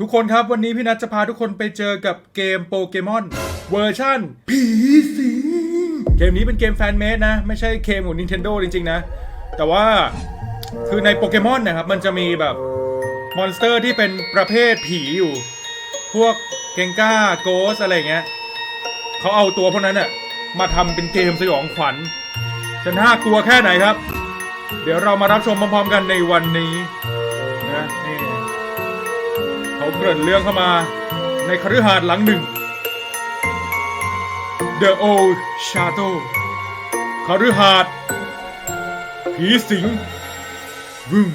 ทุกคนครับวันนี้พี่นัทจะพาทุกคนไปเจอกับเกมโปเกมอนเวอร์ชั่นผีสิงเกมนี้เป็นเกมแฟนเมดนะ ไม่ใช่เกมของ Nintendo จริง ๆ นะ แต่ว่าคือในโปเกมอนนะครับมันจะมีแบบมอนสเตอร์ที่เป็นประเภทผีอยู่ พวกเกงก้าโกสอะไรเงี้ยเขาเอาตัวพวกนั้นน่ะมาทำเป็นเกมสยองขวัญจะน่ากลัวแค่ไหนครับ เดี๋ยวเรามารับชมพร้อมๆกันในวันนี้ เขาเกริ่นเรื่องเข้ามาในคฤหาสน์หลังหนึ่ง The Old Chateau คฤหาสน์ผีสิงบึ้ม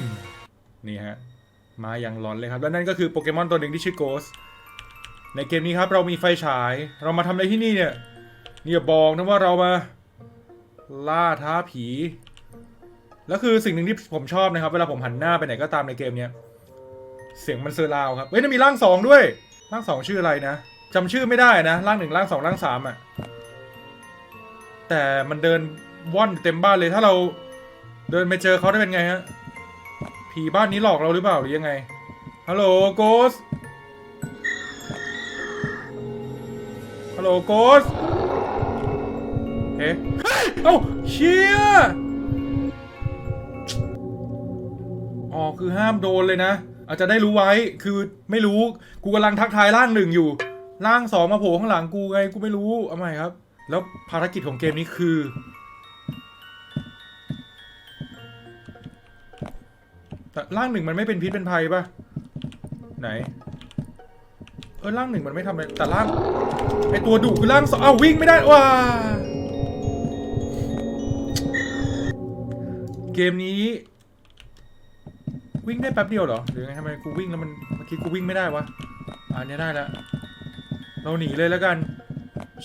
นี่ฮะ มาอย่างหลอนเลยครับ และนั่นก็คือโปเกมอนตัวหนึ่งที่ชื่อ Ghost ในเกมนี้ครับเรามีไฟฉาย เรามาทำอะไรที่นี่เนี่ยนี่ยบอกนะว่าเรามา ล่าท้าผี แล้วคือสิ่งหนึ่งที่ผมชอบนะครับ เวลาผมหันหน้าไปไหนก็ตามในเกมเนี้ย เสียงมันเซอร์ราวครับ เฮ้ยมีร่างสองด้วย ร่างสองชื่ออะไรนะจำชื่อไม่ได้นะ ร่างหนึ่งร่างสองร่างสามอะแต่มันเดินว่อนเต็มบ้านเลย ถ้าเราเดินไปเจอเขาได้เป็นไงฮะ ผีบ้านนี้หลอกเราหรือเปล่าหรือยังไง ฮัลโหลโกส ฮัลโหลโกสเฮ้ยเอ้าเชียอ๋อ คือห้ามโดนเลยนะ อาจจะได้รู้ไว้คือไม่รู้กูกำลังทักทายร่างหนึ่งอยู่ร่างสองมาโผล่ข้างหลังกูไงกูไม่รู้เอาใหม่ครับ แล้วภารกิจของเกมนี้คือ แต่ร่างหนึ่งมันไม่เป็นพิษเป็นภัยปะไหน เออร่างหนึ่งมันไม่ทำอะไรแต่ร่างไอตัวดุคือร่างสองอ้าววิ่งไม่ได้ว้าเกมนี้ วิ่งได้แป๊บเดียวเหรอ หรือไงทำไมกูวิ่งแล้วมันเมื่อกี้กูวิ่งไม่ได้วะ อ่านี้ได้แล้ว เราหนีเลยแล้วกัน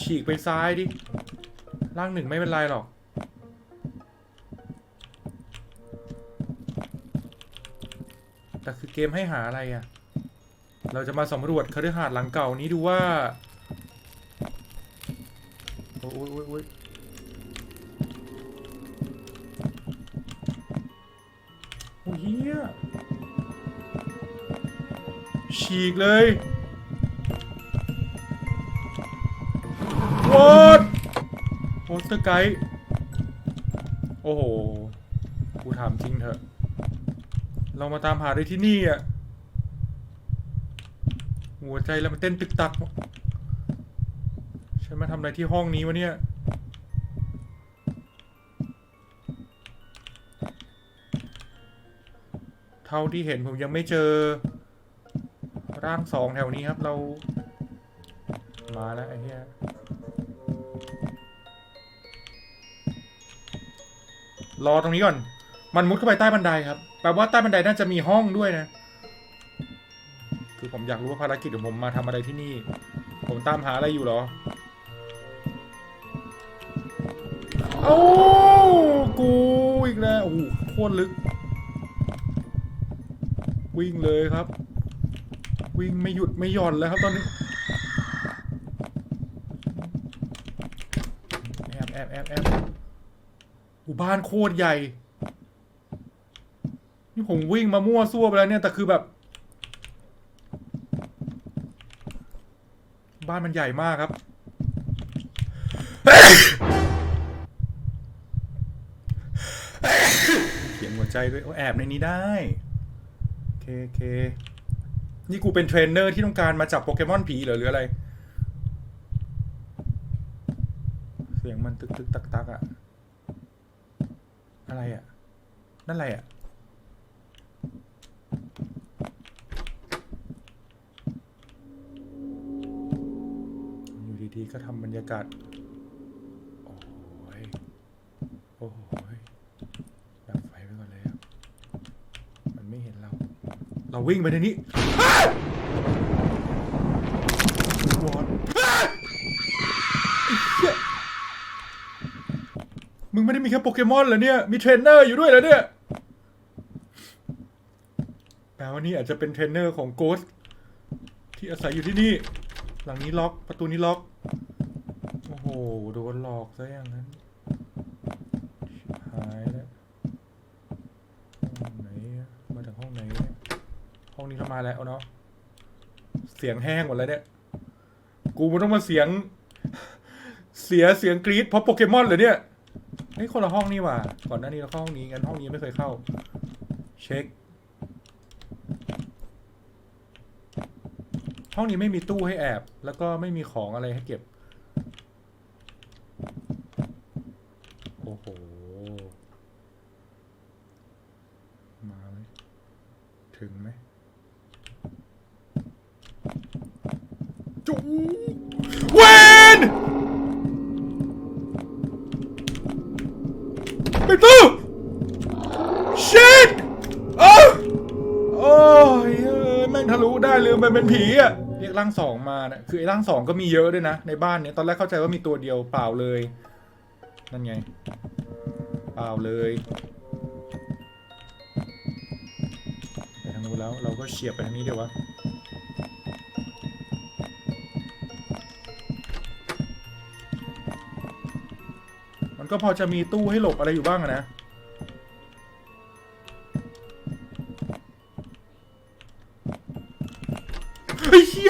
ฉีกไปซ้ายดิ ล่างหนึ่งไม่เป็นไรหรอก แต่คือเกมให้หาอะไรอะ่ะ เราจะมาสำรวจคฤหาสน์หลังเก่านี้ดูว่า ฉีกเลยวอดโปสเตอร์ไกด์โอ้โห กูถามจริงเถอะ เรามาตามหาได้ที่นี่อะ หัวใจเรามันเต้นตึกตัก ฉันมาทำอะไรที่ห้องนี้วะเนี่ย เท่าที่เห็นผมยังไม่เจอ ร่างสองแถวนี้ครับเรา มาแล้วไอ้เหี้ยรอตรงนี้ก่อน มันมุดเข้าไปใต้บันไดครับ แปลว่าใต้บันไดน่าจะมีห้องด้วยนะ คือผมอยากรู้ว่าภารกิจของผมมาทำอะไรที่นี่ ผมตามหาอะไรอยู่หรอเอ้กูอีกแล้ว โอ้โหโคตรลึก วิ่งเลยครับ วิ่งไม่หยุดไม่หย่อนแล้วครับตอนนี้ แอบแอบแอบแอบอูบ้านโคตรใหญ่ นี่ผมวิ่งมามั่วซั่วไปแล้วเนี่ย แต่คือแบบ บ้านมันใหญ่มากครับเขียนหัวใจด้วยโอ้แอบในนี้ได้โอเคโอเค นี่กูเป็นเทรนเนอร์ที่ต้องการมาจับโปเกมอนผีเหรอหรืออะไร เสียงมันตึกตึกตักตักอะอะไรอะนั่นอะไรอะอยู่ดีๆก็ทำบรรยากาศ โอ้ย โอ้ยดับไฟไว้ก่อนเลยครับมันไม่เห็นเรา เราวิ่งไปในนี้ วอดมึงไม่ได้มีแค่โปเกมอนเหรอเนี่ย มีเทรนเนอร์อยู่ด้วยเหรอเนี่ย แปลว่านี่อาจจะเป็นเทรนเนอร์ของโกสที่อาศัยอยู่ที่นี่ หลังนี้ล็อก ประตูนี้ล็อก โอ้โห โดนหลอกซะอย่างนั้น ชิบหายแล้วห้องไหนอะ มาแล้วเนาะเสียงแห้งหมดแล้วเนี่ย กูมันต้องมาเสียง เสียเสียงกรี๊ดเพราะโปเกมอนเหรอเนี่ยเฮ้ยคนละห้องนี่หว่า ก่อนหน้านี้เราเข้าห้องนี้งั้นห้องนี้ไม่เคยเข้า เช็ค ห้องนี้ไม่มีตู้ให้แอบ แล้วก็ไม่มีของอะไรให้เก็บ ผีอะเรียกร่างสองมาเนี่ยคือไอ้ร่างสองก็มีเยอะด้วยนะ ในบ้านเนี้ยตอนแรกเข้าใจว่ามีตัวเดียวเปล่าเลยนั่นไง เปล่าเลยไปทางนู้นแล้วเราก็เฉียบไปทางนี้เดี๋ยววะมันก็พอจะมีตู้ให้หลบอะไรอยู่บ้างนะ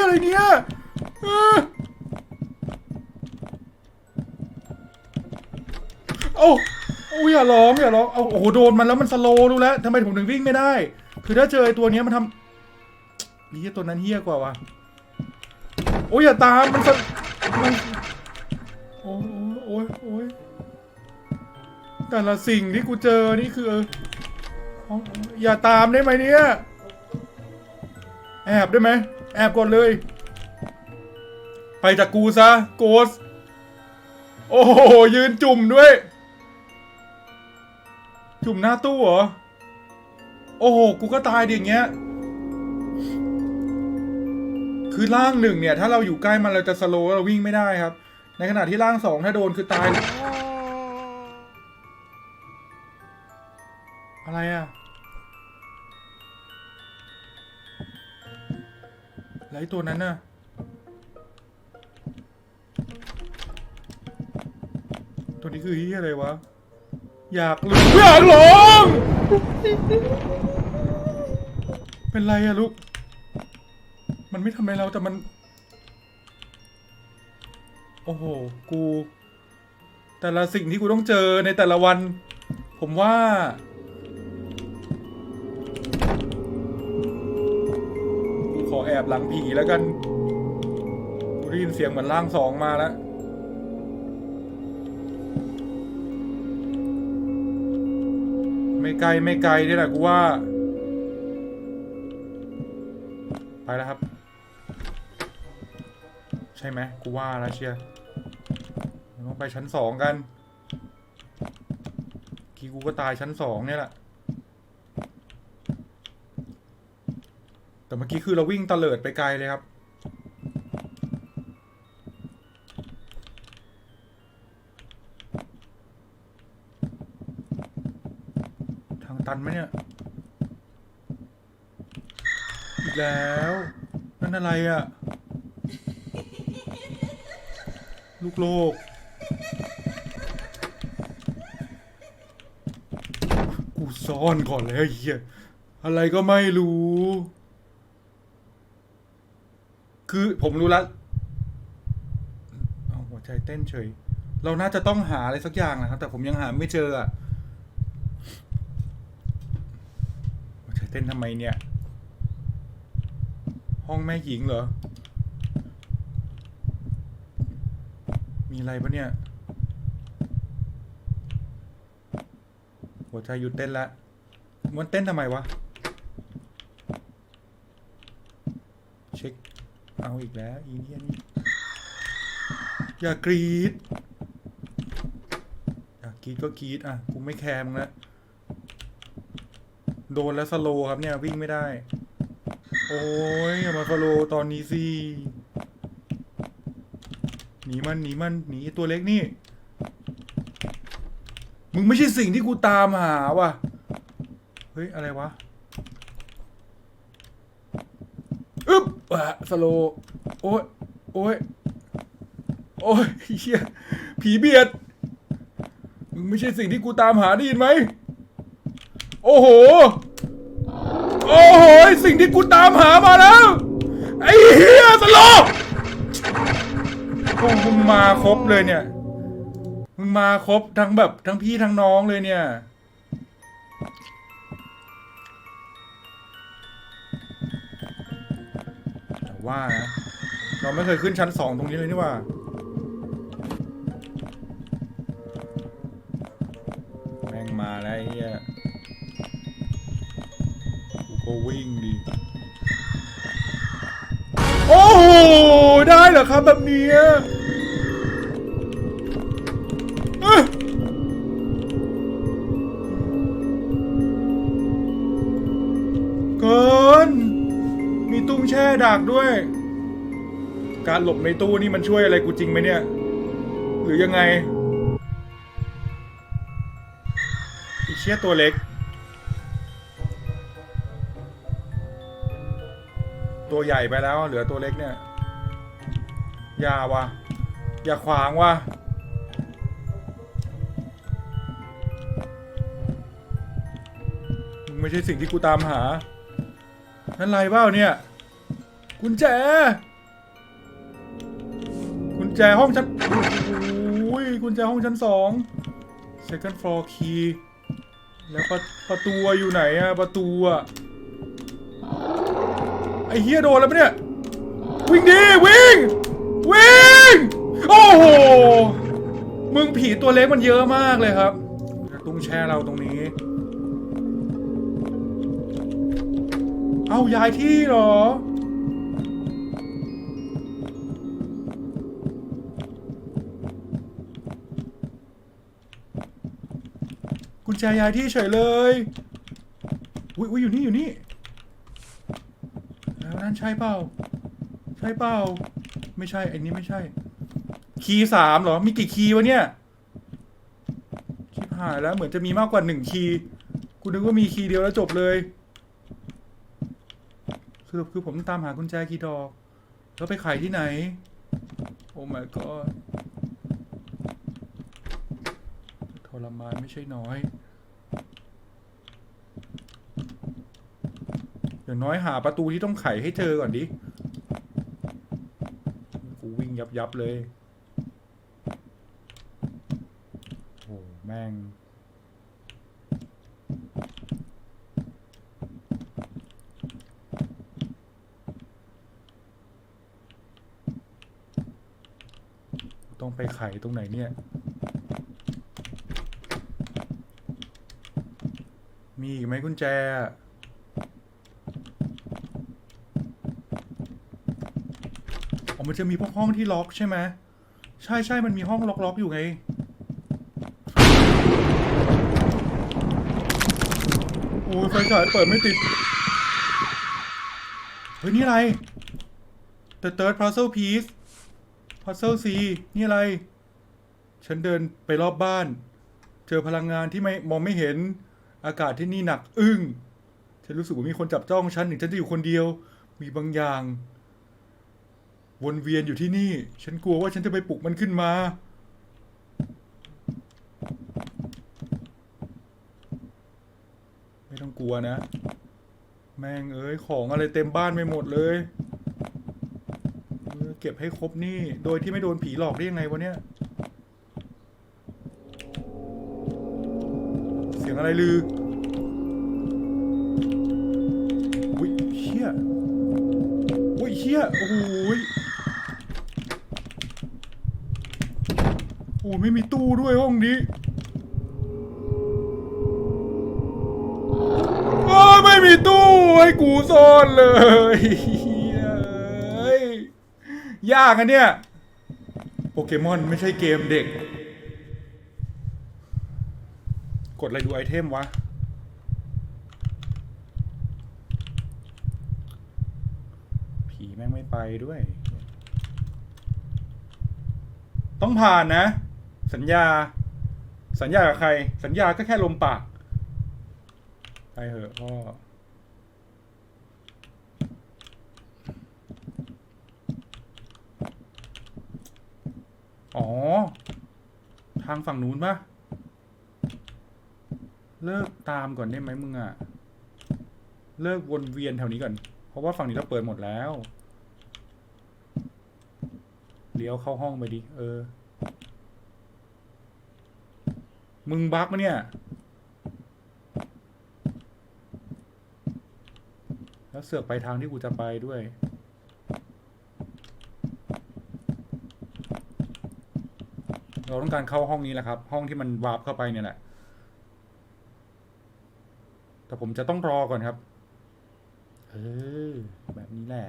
อะไรเนี่ยเออโอ้โอ้ยอย่าร้องอย่าร้องเอาโอ้โหโดนมันแล้วมันสโลว์ดูแล้วทำไมผมถึงวิ่งไม่ได้ คือถ้าเจอไอ้ตัวเนี้ยมันทำเฮียตัวนั้นเฮี้ยกว่าวะโอ้ยอย่าตามมันสมันโอ้ยโอ้ยโอ้ยแต่ละสิ่งที่กูเจอนี่คืออาอย่าตามได้ไหมเนี่ย แอบได้ไหม แอบก่อนเลย ไปจากกูซะ โกส โอ้โห ยืนจุ่มด้วย จุ่มหน้าตู้เหรอ โอ้โห กูก็ตายดิอย่างเงี้ย คือร่างหนึ่งเนี่ย ถ้าเราอยู่ใกล้มันเราจะสโลว์เราวิ่งไม่ได้ครับ ในขณะที่ร่างสองถ้าโดนคือตาย แล้วไอ้ตัวนั้นน่ะ ตัวนี้คือเฮียอะไรวะ อยากรู้อยากลองเป็นไรอะลูก มันไม่ทำอะไรเราแต่มัน โอ้โห กู แต่ละสิ่งที่กูต้องเจอในแต่ละวัน ผมว่า หลังผีแล้วกันกูได้ยินเสียงเหมือนร่างสองมาแล้วไม่ไกลไม่ไกลนี่แหละกูว่า ไปแล้วครับ ใช่ไหมกูว่าแล้วเชียร์ต้องไปชั้นสองกันกีกูก็ตายชั้นสองเนี่ยแหละ แต่ เมื่อกี้คือเราวิ่งตะเลิดไปไกลเลยครับ ทางตันไหมเนี่ย อีกแล้ว นั่นอะไรอะ่ะลูกโลก กูซ่อนก่อนแล้วไอ้เหี้ยอะไรก็ไม่รู้ คือผมรู้แล้วเอาหัวใจเต้นเฉย เราน่าจะต้องหาอะไรสักอย่างนะครับ แต่ผมยังหาไม่เจออะหัวใจเต้นทำไมเนี่ย ห้องแม่หญิงเหรอ มีอะไรปะเนี่ย หัวใจหยุดเต้นละมันเต้นทำไมวะ เช็ค เอาอีกแล้วอีเนียนี่อย่ากรีดอยากกรีดก็กรีดอะกูไม่แคร์มึงล้วโดนแล้วสโลครับเนี่ยวิ่งไม่ได้ โอ้ยอย่ามาสโลตอนนี้สิหนีมันหนีมันหนีตัวเล็กนี่ มึงไม่ใช่สิ่งที่กูตามหาว่ะ เฮ้ย อะไรวะ อะสโลโอ้ยโอ้ยโอ้ยเฮียผีเบียดมึงไม่ใช่สิ่งที่กูตามหาได้ยินไหม โอ้โห โอ้โห สิ่งที่กูตามหามาแล้ว ไอ้เหี้โลกโอ้มึงมาครบเลยเนี่ย มึงมาครบทั้งแบบทั้งพี่ทั้งน้องเลยเนี่ย ว่านะเราไม่เคยขึ้นชั้นสองตรงนี้เลยนี่ว่า แม่งมาแล้วไอ้เฮียกูก็วิ่งดีโอ้โห ได้เหรอครับแบบนี้ แช่ดักด้วย การหลบในตู้นี่มันช่วยอะไรกูจริงไหมเนี่ย หรือยังไงอีเชี่ยตัวเล็ก ตัวใหญ่ไปแล้ว เหลือตัวเล็กเนี่ย อย่าวะอย่าขวางวะไม่ใช่สิ่งที่กูตามหา นั่นไรเปล่าเนี่ย กุญแจ กุญแจห้องชั้นโอ้ยกุญแจห้องชั้นสอง second floor key แล้วประประตูอยู่ไหนอะประตูอะไอเฮียโดนแล้วปะเนี่ย วิ่งดีวิ่ง วิ่ง โอ้โห มึงผีตัวเล็กมันเยอะมากเลยครับ ตุ้งแช่เราตรงนี้ เอาย้ายที่หรอ กุญแจย้ายที่เฉยเลย อุ้ยอุ้ยอยู่นี่อยู่นี่แล้วนั่นใช่เปล่า ใช่เปล่า ไม่ใช่อันนี้ไม่ใช่ คีย์สามเหรอ มีกี่คีย์วะเนี่ยชิบหายแล้วเหมือนจะมีมากกว่าหนึ่งคีย์กูนึกว่ามีคีย์เดียวแล้วจบเลยสรุปคือผมตามหากุญแจกี่ดอก แล้วไปขายที่ไหน โอ้ my god ท รมานไม่ใช่น้อย อย่างน้อยหาประตูที่ต้องไขให้เจอก่อนดิ กูวิ่งยับยับเลย โอ้แม่ง ต้องไปไขตรงไหนเนี่ย มีอีกไหมกุญแจอะอ๋อ มันจะมีพวกห้องที่ล็อกใช่ไหม ใช่ใช่มันมีห้องล็อกๆอยู่ไง โอ้ยไฟฉายเปิดไม่ติด เฮ้ย นี่อะไร The Third Puzzle Piece Puzzle C นี่อะไร ฉันเดินไปรอบบ้าน เจอพลังงานที่ไม่มองไม่เห็น อากาศที่นี่หนักอึ้ง ฉันรู้สึกว่ามีคนจับจ้องฉันถึงฉันจะอยู่คนเดียว มีบางอย่าง วนเวียนอยู่ที่นี่ ฉันกลัวว่าฉันจะไปปลุกมันขึ้นมา ไม่ต้องกลัวนะ แม่งเอ้ยของอะไรเต็มบ้านไปหมดเลยเออเก็บให้ครบนี่ โดยที่ไม่โดนผีหลอกได้ยังไงวะเนี่ย สียงอะไรลืออุ้ยเชี่ยอุ้ยเชี่ยโอ้โหยโอ้ไม่มีตู้ด้วยห้องนี้โอ้ไม่มีตู้ให้กูซ่อนเลยยเอ้ยยากอะเนี่ย โปเกมอนไม่ใช่เกมเด็ก กดอะไรดูไอเทมวะ ผีแม่งไม่ไปด้วย ต้องผ่านนะ สัญญา สัญญากับใคร สัญญาก็แค่ลมปากไปเหอะพ่ออ๋อ ทางฝั่งนู้นปะ เลิกตามก่อนได้ไหมมึงอะเลิกวนเวียนแถวนี้ก่อน เพราะว่าฝั่งนี้เราเปิดหมดแล้ว เลี้ยวเข้าห้องไปดิ เออ มึงบักมะเนี่ย แล้วเสือกไปทางที่กูจะไปด้วยเราต้องการเข้าห้องนี้แหละครับ ห้องที่มันวาร์ปเข้าไปเนี่ยแหละ แต่ผมจะต้องรอก่อนครับ เออ แบบนี้แหละ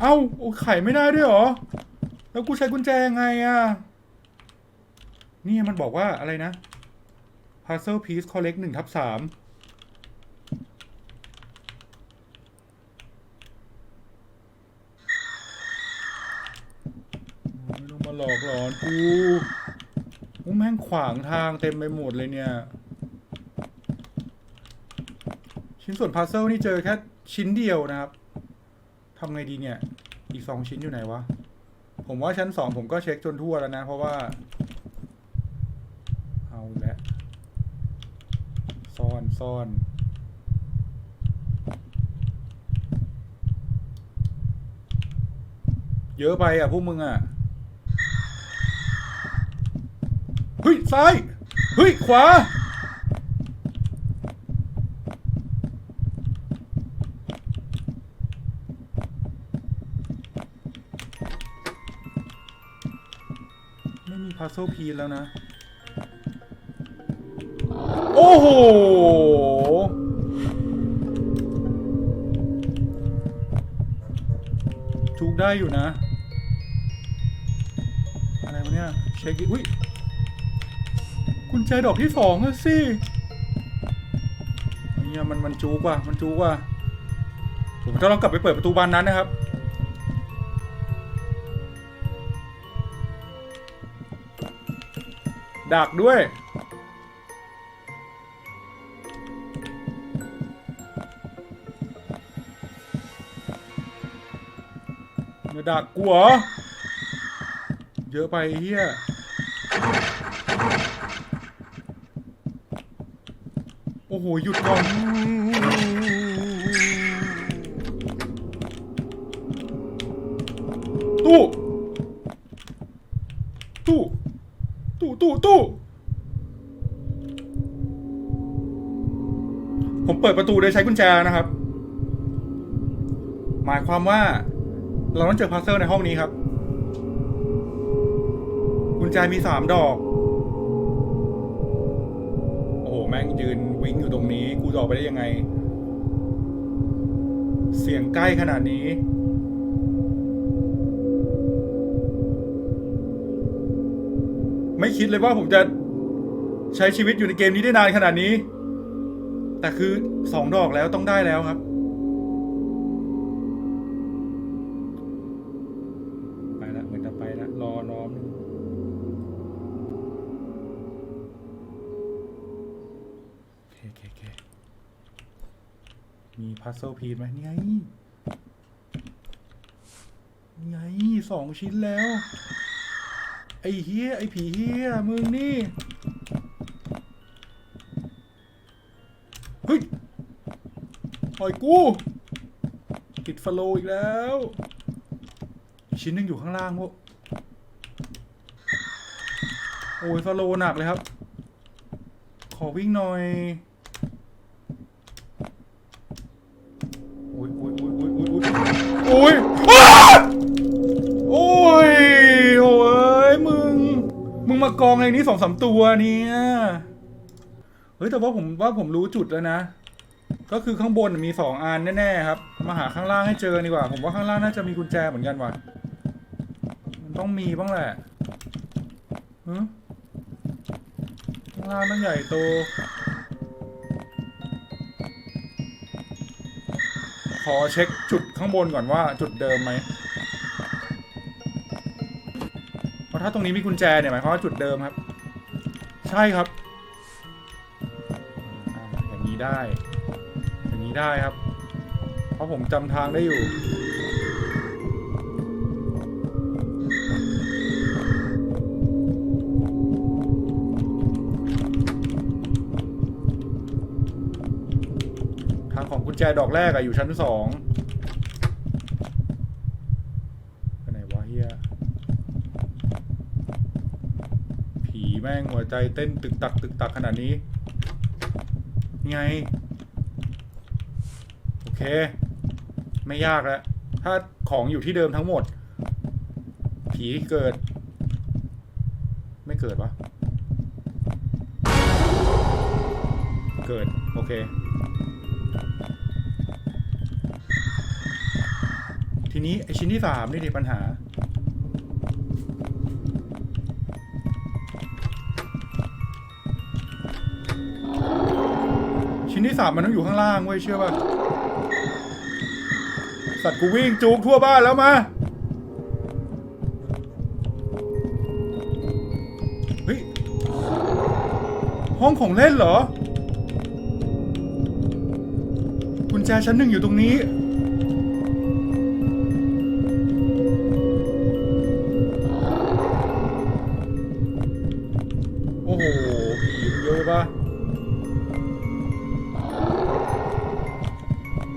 เอ้าโอ้ไขไม่ได้ด้วยเหรอ แล้วกูใช้กุญแจยังไงอะนี่มันบอกว่าอะไรนะ puzzle piece collect หนึ่งทับสามไม่ต้องมา หลอกหลอนกูกูแม่งขวางทางเต็มไปหมดเลยเนี่ย ชิ้นส่วนพัซเซลนี่เจอแค่ชิ้นเดียวนะครับทำไงดีเนี่ย อีกสองชิ้นอยู่ไหนวะ ผมว่าชั้นสองผมก็เช็คจนทั่วแล้วนะ เพราะว่า เอาละซ่อนซ่อนเยอะไปอะพวกมึงอะ เฮ้ยซ้ายเฮ้ยขวาไม่มีพัซ z ซพีแล้วนะ โอ้โหจุกได้อยู่นะ อะไรวะเนี่ย เช็คดิอุ้ย กุญแจดอกที่สองอะสิเนี่ยมันมันจูกว่ะมันจูกว่ะผมจะลองกลับไปเปิดประตูบานนั้นนะครับ ดักด้วยมาดักกูเหรอเยอะไปเฮีย โอ้โห หยุดก่อนตู้ตู้ตู้ตู้ตู้ผมเปิดประตูโดยใช้กุญแจนะครับ หมายความว่าเราต้องเจอพัซเซิลในห้องนี้ครับ กุญแจมีสามดอก โอ้โห แม่งยืน วิงอยู่ตรงนี้ กูจะออกไปได้ยังไง เสียงใกล้ขนาดนี้ ไม่คิดเลยว่าผมจะใช้ชีวิตอยู่ในเกมนี้ได้นานขนาดนี้ แต่คือสองดอกแล้วต้องได้แล้วครับไปแล้วเหมือนจะไปแล้วรอน้อม พัซเซิลพีไหมนี่ไงนี่ไงสองชิ้นแล้ว ไอ้เฮียไอ้ผีเฮียมึงนี่เฮ้ยปล่อยกูติดฟโลอีกแล้วชิ้นหนึงอยู่ข้างล่างพวกโอ้ยฟโลหนักเลยครับ ขอวิ่งหน่อย สองสามตัวเนี่ยเฮ้ยแต่ว่าผมว่าผมรู้จุดแล้วนะ ก็คือข้างบนมีสองอันแน่ๆครับ มาหาข้างล่างให้เจอดีกว่า ผมว่าข้างล่างน่าจะมีกุญแจเหมือนกันว่ะมันต้องมีบ้างแหละฮะข้างล่างต้องใหญ่โต ขอเช็คจุดข้างบนก่อนว่าจุดเดิมไหมเพราะถ้าตรงนี้มีกุญแจเนี่ยหมายความว่าจุดเดิมครับ ใช่ครับอ่าอย่างนี้ได้ อย่างนี้ได้ครับ เพราะผมจำทางได้อยู่ทางของกุญแจดอกแรกอะอยู่ชั้นสองไปไหนวะเฮียผี แม่งหัวใจเต้นตึกตักตึกตักขนาดนี้ ไง โอเค ไม่ยากแล้ว ถ้าของอยู่ที่เดิมทั้งหมด ผีเกิด ไม่เกิดวะเกิด โอเค ทีนี้ไอชิ้นที่สามนี่ดิปัญหา ชิ้นที่สามมันต้องอยู่ข้างล่างเว้ยเชื่อป่ะ สัตว์กูวิ่งจูงทั่วบ้านแล้วมา เฮ้ย ห้องของเล่นเหรอ กุญแจชั้นหนึ่งอยู่ตรงนี้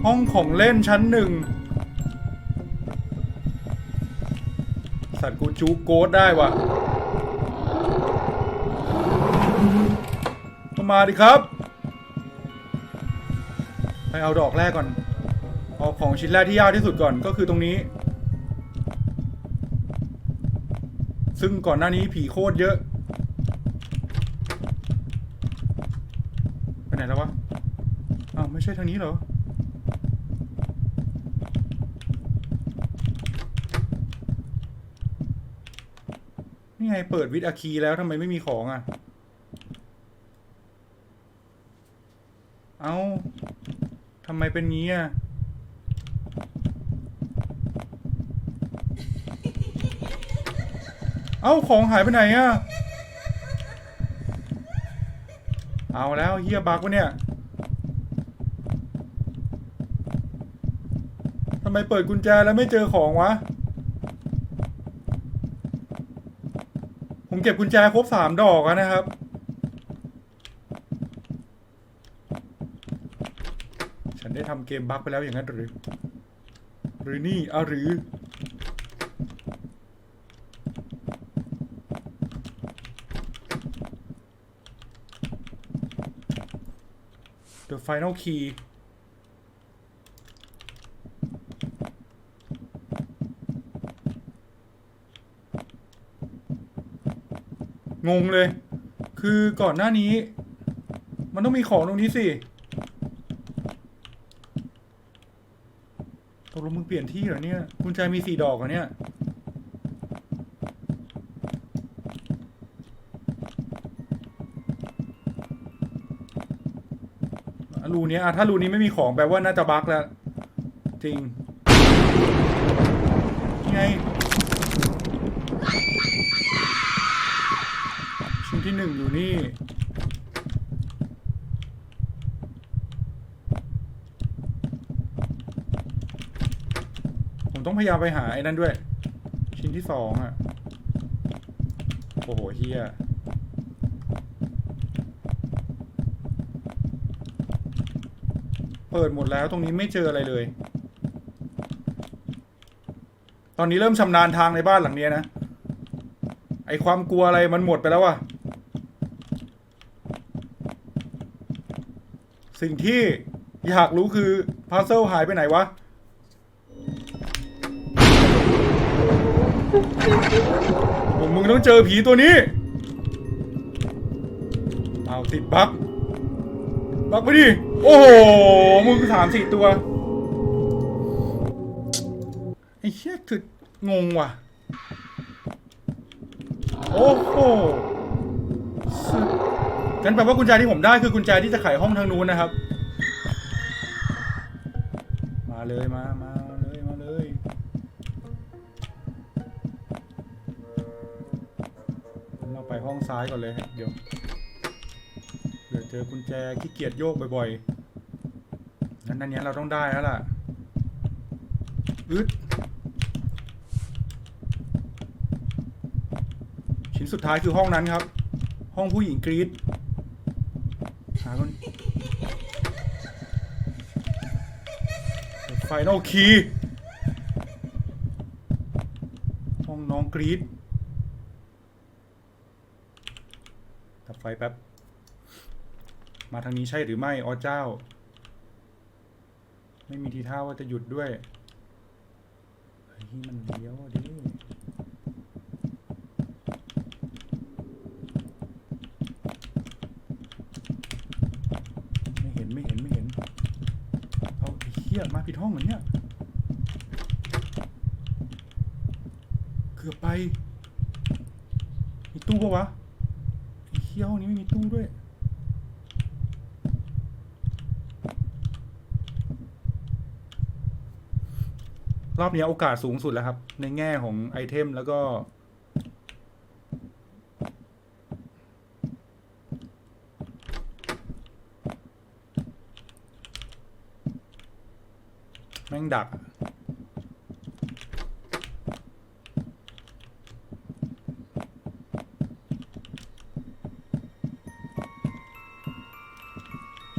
ห้องของเล่นชั้นหนึ่งสัตว์กูจูโกดได้วะก็มาดิครับ ไปเอาดอกแรกก่อน เอาของชิ้นแรกที่ยากที่สุดก่อนก็คือตรงนี้ ซึ่งก่อนหน้านี้ผีโคตรเยอะ ไปไหนแล้ววะ อ้าว ไม่ใช่ทางนี้เหรอ นี่ไงเปิดวิทย์อาคีแล้วทำไมไม่มีของอะ เอาทำไมเป็นงี้อะ เอาของหายไปไหนอะ เอาแล้วเฮียบักวะเนี่ยทำไมเปิดกุญแจแล้วไม่เจอของวะ ผม เก็บกุญแจครบสามดอกแล้วนะครับ ฉันได้ทำเกมบั๊กไปแล้วอย่างนั้นหรือ หรือนี่อะหรือ The final key งงเลย คือก่อนหน้านี้ มันต้องมีของตรงนี้สิตกลงมึงเปลี่ยนที่เหรอเนี่ย กุญแจมีสี่ดอกเหรอเนี่ย รูเนี้ยอะถ้ารูนี้ไม่มีของแปลว่าน่าจะบั๊กแล้ว จริง ไง ชิ้นที่หนึ่ง อยู่นี่ ผมต้องพยายามไปหาไอ้นั่นด้วย ชิ้นที่สองอะ โอ้โหเฮียเปิดหมดแล้วตรงนี้ไม่เจออะไรเลย ตอนนี้เริ่มชำนาญทางในบ้านหลังนี้นะ ไอความกลัวอะไรมันหมดไปแล้วอะ สิ่งที่อยากรู้คือพาเซลหายไปไหนวะพวกมึงต้องเจอผีตัวนี้ เอาติดบั๊กบั๊กไปดิ โอ้โห มึงสามสี่ตัว ไอ้เชี่ยคืองงว่ะ โอ้โห งั้นแปลว่ากุญแจที่ผมได้คือกุญแจที่จะไขห้องทางนู้นนะครับ มาเลยมามาเลยมาเลยเราไปห้องซ้ายก่อนเลยเดี๋ยวเผื่อเจอกุญแจขี้เกียจโยกบ่อยๆงั้นอันเนี้ยเราต้องได้แล้วล่ะอึดชิ้นสุดท้ายคือห้องนั้นครับ ห้องผู้หญิงกรีด หาคนนอลคีย์ห้องน้องกรีดดับไฟแป๊บ มาทางนี้ใช่หรือไม่อ๋อเจ้า ไม่มีทีท่าว่าจะหยุดด้วย เฮ้ย มันเลี้ยวดิ ไม่เห็นไม่เห็นไม่เห็น เอาไอ้เหี้ ยมาผิดห้องเหรอนเนี่ยเกือบไป มีตู้ปะวะเหี้ยห้องนี้ไม่มีตู้ด้วยรอบนี้โอกาสสูงสุดแล้วครับ ในแง่ของไอเทมแล้วก็ ดัก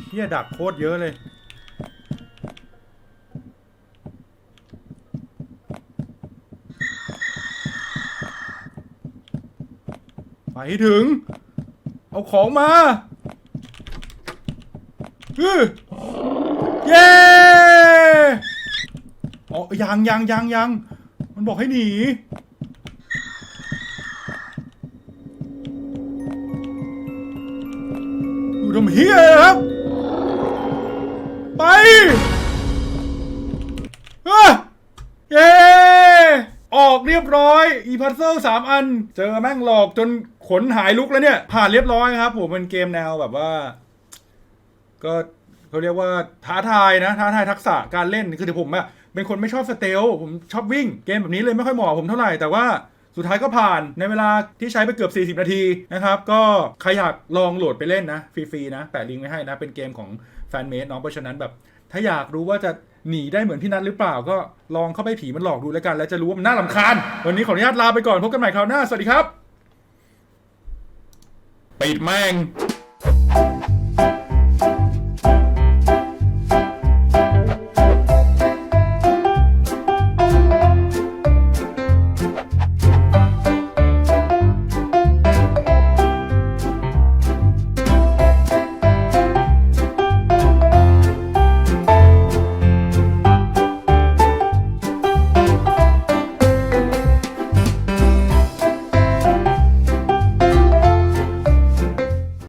เฮียดักโคตรเยอะเลยไปให้ถึง เอาของมาเย้ ยังยังยังยังมันบอกให้หนี อยู่ทำเฮียครับ ไปอะเย้ออกเรียบร้อย อีพัซเซิลสามอัน เจอแม่งหลอกจนขนหายลุกแล้วเนี่ย ผ่านเรียบร้อยครับผมเป็นเกมแนวแบบว่า ก็เขาเรียกว่าท้าทายนะ ท้าทายทักษะการเล่นคือถือผมอะ เป็นคนไม่ชอบสเตลผมชอบวิ่งเกมแบบนี้เลยไม่ค่อยเหมาะผมเท่าไหร่แต่ว่าสุดท้ายก็ผ่านในเวลาที่ใช้ไปเกือบ 40 นาทีนะครับ ก็ใครอยากลองโหลดไปเล่นนะ ฟรีๆนะ แปะลิงก์ไว้ให้นะ เป็นเกมของแฟนเมดเนาะเพราะฉะนั้นแบบ ถ้าอยากรู้ว่าจะหนีได้เหมือนพี่นัทหรือเปล่าก็ลองเข้าไปผีมันหลอกดูแล้วกัน แล้วจะรู้ว่ามันน่าลำคาญ วันนี้ขออนุญาตลาไปก่อนพบกันใหม่คราวหน้า สวัสดีครับ ปิดแม่ง